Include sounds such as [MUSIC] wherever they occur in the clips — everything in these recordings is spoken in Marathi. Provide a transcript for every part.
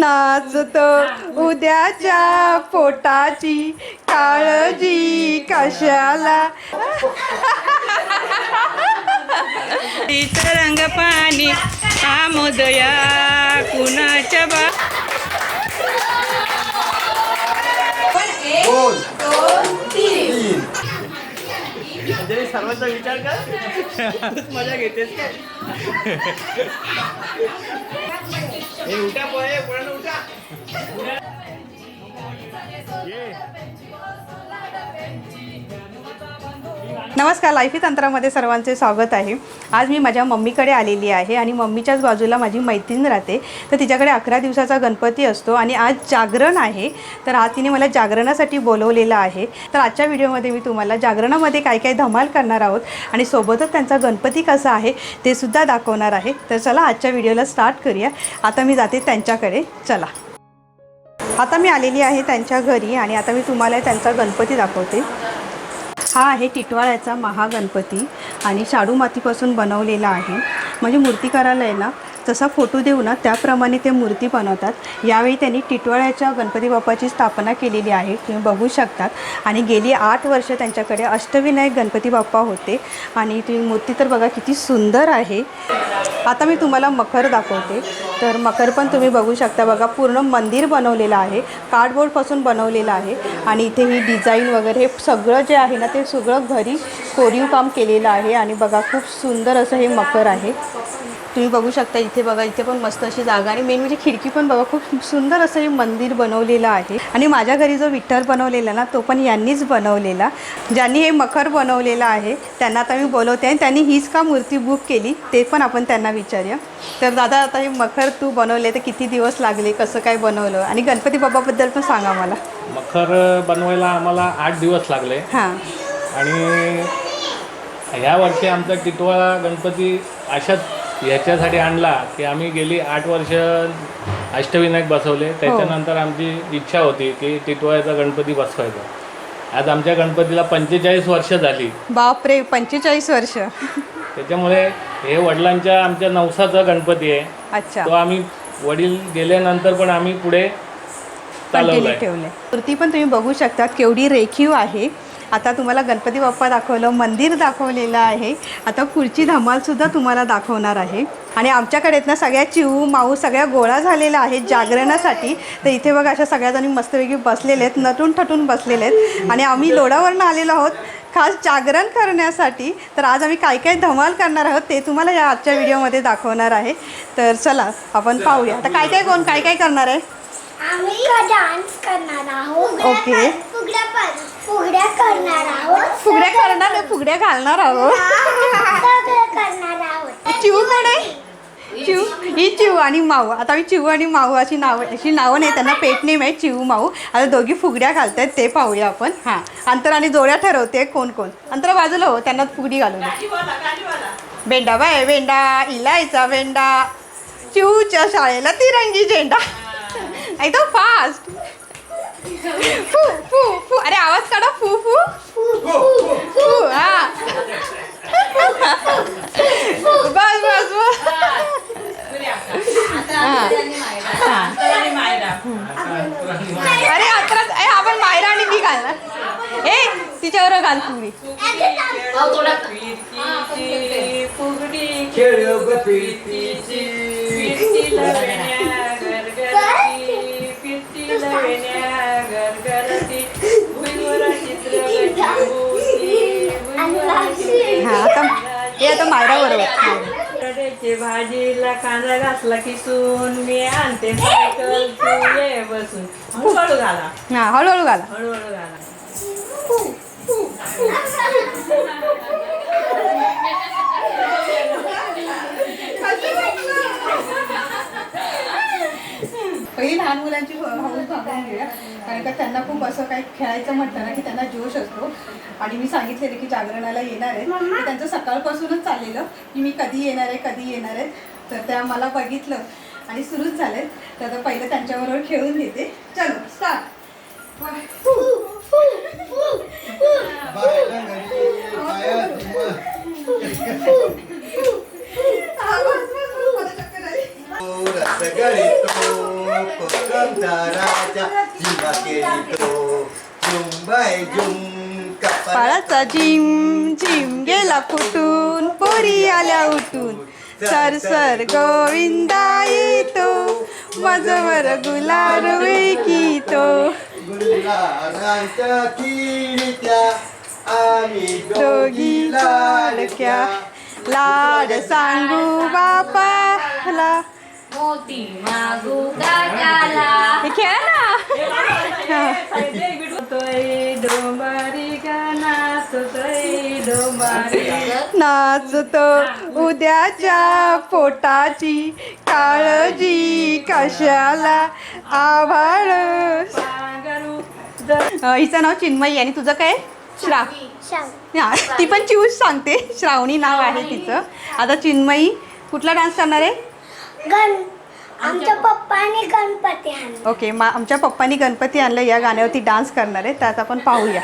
नाचतो उद्याच्या पोटाची काळजी कशाला? तिचं रंग पाणी आमोदया कुणाच्या बा सर्वांचा विचार कर. मजा घेतेस काय? हे उठा पोहे उठा. नमस्कार लाईफी तंत्रामध्ये सर्वांचे स्वागत आहे. आज मी माझ्या मम्मीकडे आलेली आहे आणि मम्मीच्याच बाजूला माझी मैत्रीण राहते. तर तिच्याकडे अकरा दिवसाचा गणपती असतो आणि आज जागरण आहे. तर आज तिने मला जागरणासाठी बोलवलेलं आहे. तर आजच्या व्हिडिओमध्ये मी तुम्हाला जागरणामध्ये काय काय धमाल करणार आहोत आणि सोबतच त्यांचा गणपती कसा आहे ते सुद्धा दाखवणार आहे. तर चला आजच्या व्हिडिओला स्टार्ट करूया. आता मी जाते त्यांच्याकडे. चला. आता मी आलेली आहे त्यांच्या घरी आणि आता मी तुम्हाला त्यांचा गणपती दाखवते. हा आहे टिटवाळ्याचा महागणपती आणि शाडू मातीपासून बनवलेला आहे. म्हणजे मूर्तिकाराला आहे ना जसा फोटो देऊ ना त्याप्रमाणे ते मूर्ती बनवतात. यावेळी त्यांनी टिटवाळ्याच्या गणपती बाप्पाची स्थापना केलेली आहे. तुम्ही बघू शकतात. आणि गेली आठ वर्ष त्यांच्याकडे अष्टविनायक गणपती बाप्पा होते. आणि ती मूर्ती तर बघा किती सुंदर आहे. आता मी तुम्हाला मखर दाखवते. तर मखर पण तुम्ही बघू शकता. बघा पूर्ण मंदिर बनवलेलं आहे. कार्डबोर्डपासून बनवलेलं आहे. आणि इथे ही डिझाईन वगैरे हे सगळं जे आहे ना ते सगळं घरी कोरीव काम केलेलं आहे. आणि बघा खूप सुंदर असं हे मकर आहे. तुम्ही बघू शकता इथे बघा इथे पण मस्त अशी जागा आणि मेन म्हणजे खिडकी पण बघा खूप सुंदर असं हे मंदिर बनवलेलं आहे. आणि माझ्या घरी जो विठ्ठल बनवलेला ना तो पण यांनीच बनवलेला. ज्यांनी हे मखर बनवलेलं आहे त्यांना आता मी बोलवते. आणि त्यांनी हीच का मूर्ती बुक केली ते पण आपण त्यांना विचारूया. तर दादा आता हे मखर तू बनवले तर किती दिवस लागले कसं काय बनवलं? आणि गणपती बाप्पाबद्दल पण सांगा मला. मखर बनवायला आम्हाला आठ दिवस लागले. हां. आणि ह्या वर्षी आमचा टिटवाळा गणपती अशाच ह्याच्यासाठी आणला की आम्ही गेली आठ वर्ष अष्टविनायक बसवले. त्याच्यानंतर आमची इच्छा होती की टिटवाळ्याचा गणपती बसवायचा. आज आमच्या गणपतीला पंचेचाळीस वर्ष झाली. बापरे पंचेचाळीस वर्ष. त्याच्यामुळे हे वडिलांच्या आमच्या नवसाचा गणपती आहे. अच्छा. तो आम्ही वडील गेल्यानंतर पण आम्ही पुढे ठेवले. मूर्ती पण तुम्ही बघू शकता केवढी रेखीव आहे. आता तुम्हाला गणपती बाप्पा दाखवलं मंदिर दाखवलेलं आहे. आता पुढची धमालसुद्धा तुम्हाला दाखवणार आहे. आणि आमच्याकडे ना सगळ्या चिऊ माऊ सगळ्या गोळा झालेल्या आहेत जागरणासाठी. तर इथे बघा अशा सगळ्याजणी मस्तपैकी बसलेले आहेत नटून ठटून बसलेले आहेत. आणि आम्ही लोडावरनं आलेलो आहोत खास जागरण करण्यासाठी. तर आज आम्ही काय काय धमाल करणार आहोत ते तुम्हाला या आजच्या व्हिडिओमध्ये दाखवणार आहे. तर चला आपण पाहूया. आता काय काय कोण काय काय करणार आहे? आम्ही डान्स करणार आहोत. ओके. फुगड्या पण फुगड्या करणार आहोत. फुगड्या करणार नाही फुगड्या घालणार आहोत. करणार आहोत. चिऊ चिऊ? ही चिऊ आणि माऊ. आता मी चिऊ आणि माऊ अशी नावं अशी नावं नाही त्यांना पेट नेम आहे चिऊ माऊ. आता दोघी फुगड्या घालतायत ते पाहूया आपण. हां. अंतर आणि जोड्या ठरवते कोण कोण? अंतर बाजूला हो त्यांना फुगडी घालू दे बेंडा बाय बेंडा इलायचा बेंडा चिऊच्या शाळेला तिरंगी झेंडा. एकदम फास्ट फू फू फू अरे आवाज काढा फू फू फू हा बस बस बस अरे अकरा अरे आपण मायरा आणि मी घालणार ए तिच्यावर घाल फुगडी हा आता हे आता मायरा बरोबर बटाट्याची भाजीला कांदा घातला किसून मी आणते सायकल तू ये बसून. हळूहळू घाला. हा हळूहळू घाला. हळूहळू घाला. पहिली लहान मुलांची घेऊया कारण का त्यांना खूप असं काही खेळायचं म्हटलं ना की त्यांना जोश असतो. आणि मी सांगितलेलं की जागरणाला येणार आहे तर त्यांचं सकाळपासूनच चाललेलं की मी कधी येणार आहे कधी येणार आहे तर त्या मला बघितलं आणि सुरूच झाले तर पहिलं त्यांच्याबरोबर खेळून घेते. चलो स्टार्ट पाळाचा जिम जिम गेला फुटून पोरी आल्या उठून. सर सर गोविंदा येतो गुलाल वेकीतो. गुलाबांच्या किणीच्या आम्ही दोघी लाडक्या. लाड सांगू बापाला मोती मागू काकाला. हे खेळा नाचतो उद्याच्या पोटाची काळजी कशाला? आभाळ. हिचं नाव चिन्मयी आणि तुझं काय? श्राव हा, ती पण चिऊच सांगते. श्रावणी नाव आहे तिचं. आता चिन्मयी कुठला डान्स करणार आहे? गण आमच्या पप्पाने गणपती आणला. ओके मा आमच्या पप्पांनी गणपती आणलं. या गाण्यावरती डान्स करणार आहे. त्यात आपण पाहूया.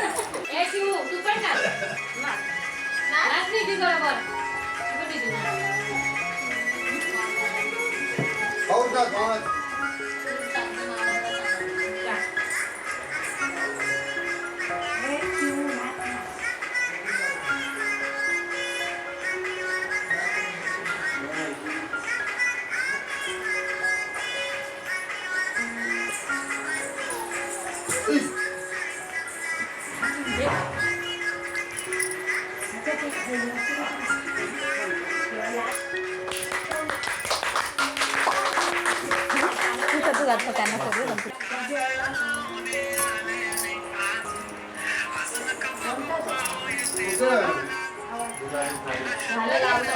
I'm gonna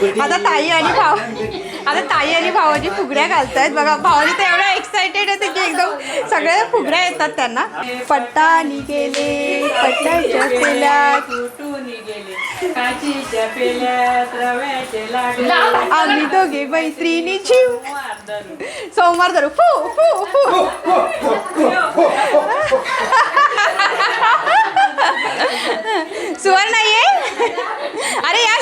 आता ताई आणि भाव आता ताई आणि भावाजी फुगड्या घालतायत बघा. भावाजी तर एवढा एक्साइटेड आहे त्याची एकदम सगळ्या फुगड्या येतात त्यांना. पट्टानी गेले पट्ट्याच्या पेल्यात आम्ही दोघे मैत्रिणी जीव. सोमवार धरू. फू फू फू. [LAUGHS] सुवर्ण नाहीये अरे या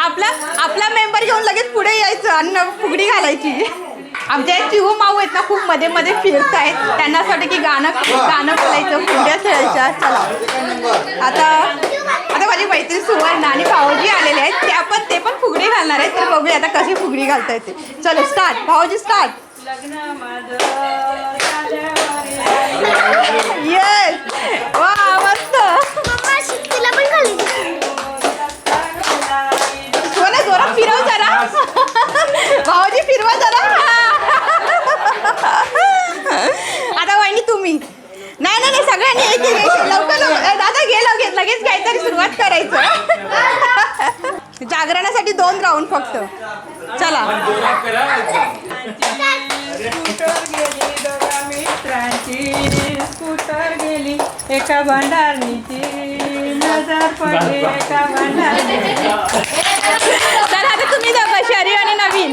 आपला आपला मेंबर घेऊन लगेच पुढे यायचं आणि फुगडी घालायची. आमच्या एक चिहू माऊ आहेत ना खूप मध्ये मध्ये फिरत आहेत. त्यांना असं वाटतं की गाणं गाणं बोलायचं फुगड्या खेळायच्या. चला. आता आता माझी मैत्रीण सुवर्ण आणि भाऊजी आलेले आहेत. त्या पण ते पण फुगडी घालणार आहेत. तर बघूया आता कशी फुगडी घालता येते. चलो स्टार्ट भाऊजी स्टार्ट लग्न करायचं? जागरणासाठी दोन राऊंड फक्त. चला. स्कूटर गेली दोघा मित्रांची. स्कूटर गेली एका भांडारणीची नजर पडली एका भांडारणीची तर आता तुम्ही दोघं शरी आणि नवीन.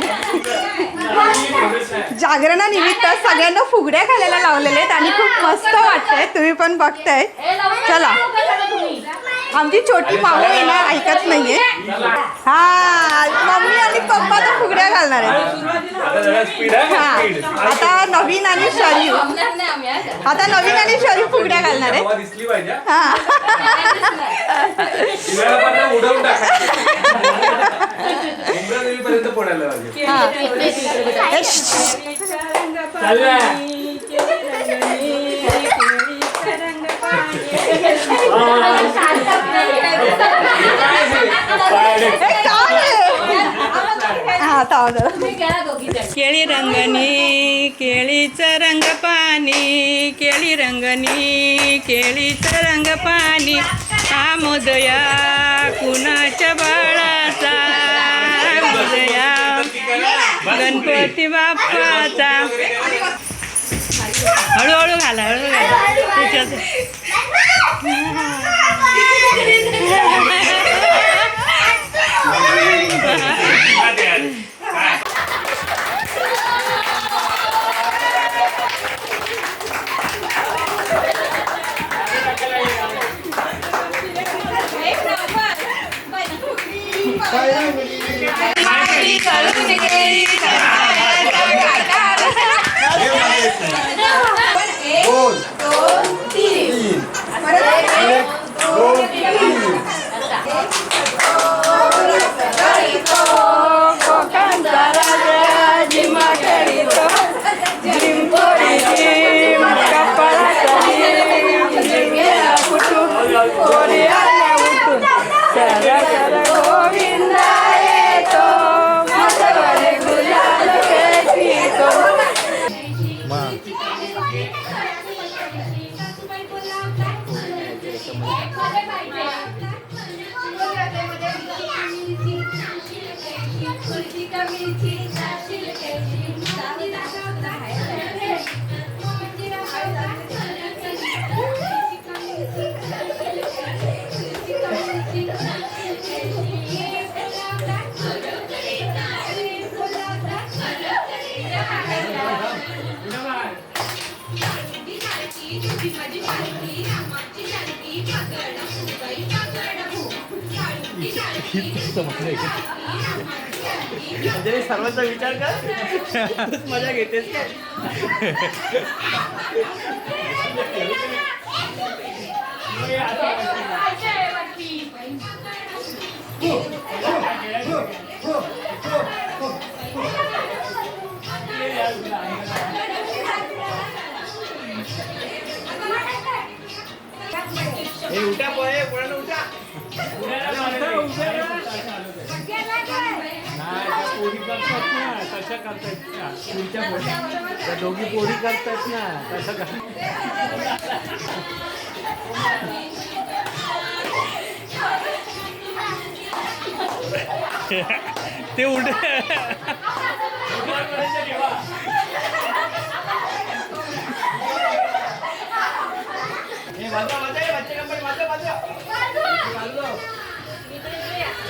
जागरणानिमित्त सगळ्यांना फुगड्या घालायला लावलेले आहेत आणि खूप मस्त वाटतंय. तुम्ही पण बघताय. चला. आमची छोटी माऊ येणार ऐकत नाहीये. हा मम्मी आणि पप्पा तर फुगड्या घालणार आहेत. हा आता नवीन आणि शरीर आता नवीन आणि शरीर फुगड्या घालणार आहेत. दिसली पाहिजे. हा. केळी रंगनी केळीचं रंग पाणी केळी रंगनी केळीचं रंग पाणी. हा मोदया कुणाच्या बाळाचा? मोदया गणपती बाप्पाचा. हळूहळू घाला हळू घाला. त्याच्यात म्हणजे सर्वांचा विचार कर तूच मजा घेतेस काय हे उठा पोहे कोणाला उठा पोरी करतात ना तशा करतात ना. पुढच्या पोरी. त्या दोघी पोरी करतात ना तशा करतात ते उठ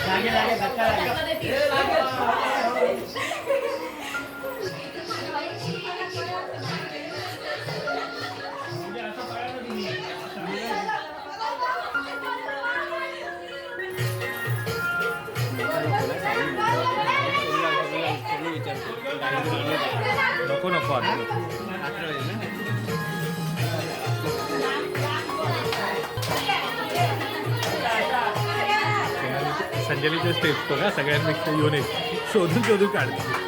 लागे लागे धक्का लागे. दाखव आता. अकरा वेळेस संजलीचे स्टेप्स बघा सगळ्यांपेक्षा युनिक शोधून शोधून काढते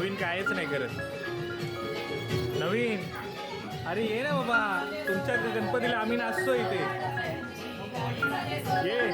नवीन कायच नाही करत. नवीन? अरे ये ना बाबा. तुमच्या गणपतीला आम्ही नाचतो इथे. ये.